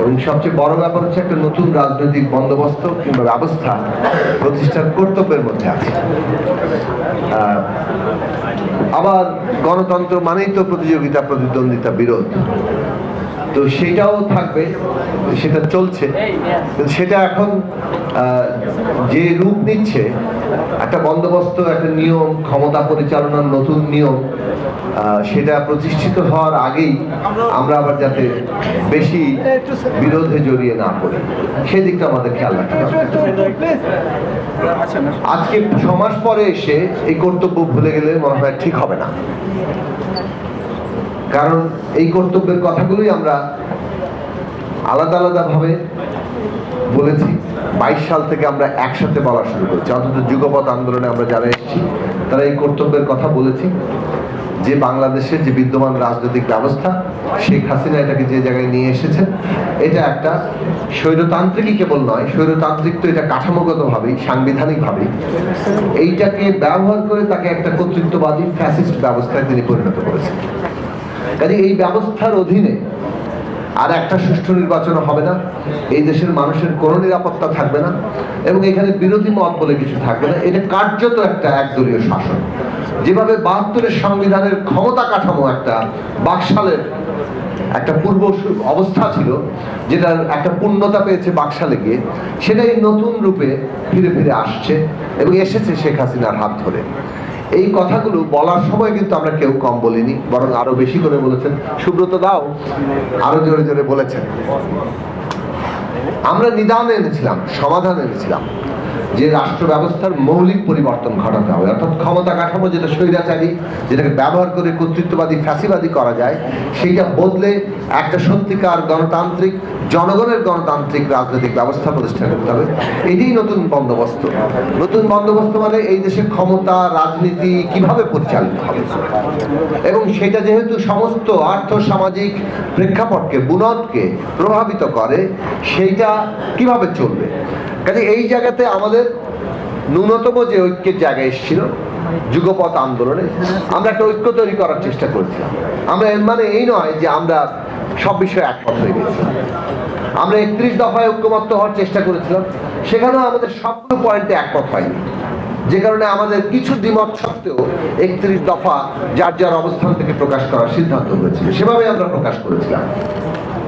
এবং সবচেয়ে বড় ব্যাপার হচ্ছে একটা নতুন রাজনৈতিক বন্দোবস্ত কিংবা ব্যবস্থা প্রতিষ্ঠার কর্তব্যের মধ্যে আছে। আবার গণতন্ত্র মানেই তো প্রতিযোগিতা, প্রতিদ্বন্দ্বিতা, বিরোধ। তো সেটাও থাকবে, সেটা চলছে। সেটা এখন যে রূপ নিচ্ছে, একটা বন্দোবস্ত, একটা নিয়ম, ক্ষমতা পরিচালনার নতুন নিয়ম সেটা প্রতিষ্ঠিত হওয়ার আগেই আমরা আবার যাতে বেশি বিরোধে জড়িয়ে না পড়ি। সেদিকটা আমাদের খেয়াল রাখতে হবে। আজকে ছমাস পরে এসে এই কর্তব্য ভুলে গেলে মনে হয় ঠিক হবে না। কারণ এই কর্তব্যের কথাগুলোই আমরা আলাদা আলাদা ভাবে বলেছি। বাইশ সাল থেকে আমরা একসাথে বলা শুরু করেছি। অন্তত যুগপথ আন্দোলনে আমরা যারা এসেছি, তারা এই কর্তব্যের কথা বলেছি যে বাংলাদেশের যে বিদ্যমান রাজনৈতিক ব্যবস্থা, শেখ হাসিনা এটাকে যে জায়গায় নিয়ে এসেছেন, এটা একটা স্বৈরতান্ত্রিকই কেবল নয়, স্বৈরতান্ত্রিক তো এটা কাঠামোগতভাবেই, সাংবিধানিকভাবেই। এইটাকে ব্যবহার করে তাকে একটা কর্তৃত্ববাদী ফ্যাসিস্ট ব্যবস্থায় তিনি পরিণত করেছেন। কাজে এই ব্যবস্থার অধীনে আর একটা সুষ্ঠু নির্বাচন হবে না। এই দেশের মানুষের কোনো নিরাপত্তা থাকবে না এবং এখানে বিরোধী মত বলে কিছু থাকবে না। এটা কার্যত একটা একদলীয় শাসন। যেভাবে বাহাত্তরের সংবিধানের ক্ষমতা কাঠামো একটা বাকশালের একটা পূর্ব অবস্থা ছিল, যেটার একটা পূর্ণতা পেয়েছে বাকশালে গিয়ে, সেটাই নতুন রূপে ফিরে ফিরে আসছে এবং এসেছে শেখ হাসিনার হাত ধরে। এই কথাগুলো বলার সময় কিন্তু আমরা কেউ কম বলিনি, বরং আরও বেশি করে বলেছেন। সুব্রত দাও আরও জোরে জোরে বলেছেন। আমরা নিদান এনেছিলাম, সমাধান এনেছিলাম। যে রাষ্ট্র ব্যবস্থার মৌলিক পরিবর্তন ঘটাতে হবে, অর্থাৎ ক্ষমতা কাঠামো যেটা স্বৈরাচারী, যেটাকে ব্যবহার করে কর্তৃত্ববাদী, ফ্যাসিবাদী করা যায়, সেইটা বদলে একটা সত্যিকার গণতান্ত্রিক, জনগণের গণতান্ত্রিক রাজনৈতিক ব্যবস্থা প্রতিষ্ঠা করতে হবে। এটাই নতুন বন্দোবস্ত। নতুন বন্দোবস্ত মানে এই দেশের ক্ষমতা, রাজনীতি কীভাবে পরিচালিত হবে? এবং সেটা যেহেতু সমস্ত আর্থ সামাজিক প্রেক্ষাপটকে বুনদকে প্রভাবিত করে, সেইটা কীভাবে চলবে? কাজে এই জায়গাতে আমাদের ন্যূনতম যে ঐক্যের জায়গায় এসেছিল যুগপথ আন্দোলনে, আমরা একটা ঐক্য তৈরি করার চেষ্টা করেছিলাম। আমরা এর মানে এই নয় যে আমরা সব বিষয়ে একমত হয়ে গেছিলাম আমরা একত্রিশ দফায় ঐক্যমত্য হওয়ার চেষ্টা করেছিলাম। সেখানেও আমাদের সবগুলো পয়েন্টে একমত হয়নি। যে কারণে আমাদের কিছু দ্বিমত সত্ত্বেও একত্রিশ দফা যার যার অবস্থান থেকে প্রকাশ করার সিদ্ধান্ত হয়েছিল। সেভাবে আমরা প্রকাশ করেছিলাম।